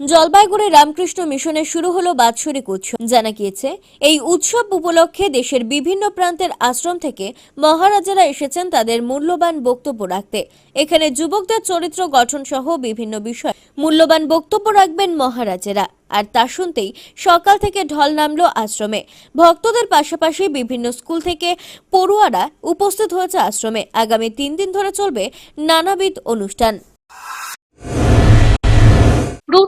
জলপাইগুড়ি রামকৃষ্ণ মিশনে শুরু হলো বাৎসরিক উৎসব। জানা গিয়েছে, এই উৎসব উপলক্ষে দেশের বিভিন্ন প্রান্তের আশ্রম থেকে মহারাজারা এসেছেন তাদের মূল্যবান বক্তব্য রাখতে। এখানে যুবকদের চরিত্র গঠন সহ বিভিন্ন বিষয়। মূল্যবান বক্তব্য রাখবেন মহারাজেরা। আর তা শুনতেই সকাল থেকে ঢল নামল আশ্রমে। ভক্তদের পাশাপাশি বিভিন্ন স্কুল থেকে পড়ুয়ারা উপস্থিত হয়েছে আশ্রমে। আগামী তিন দিন ধরে চলবে নানাবিধ অনুষ্ঠান।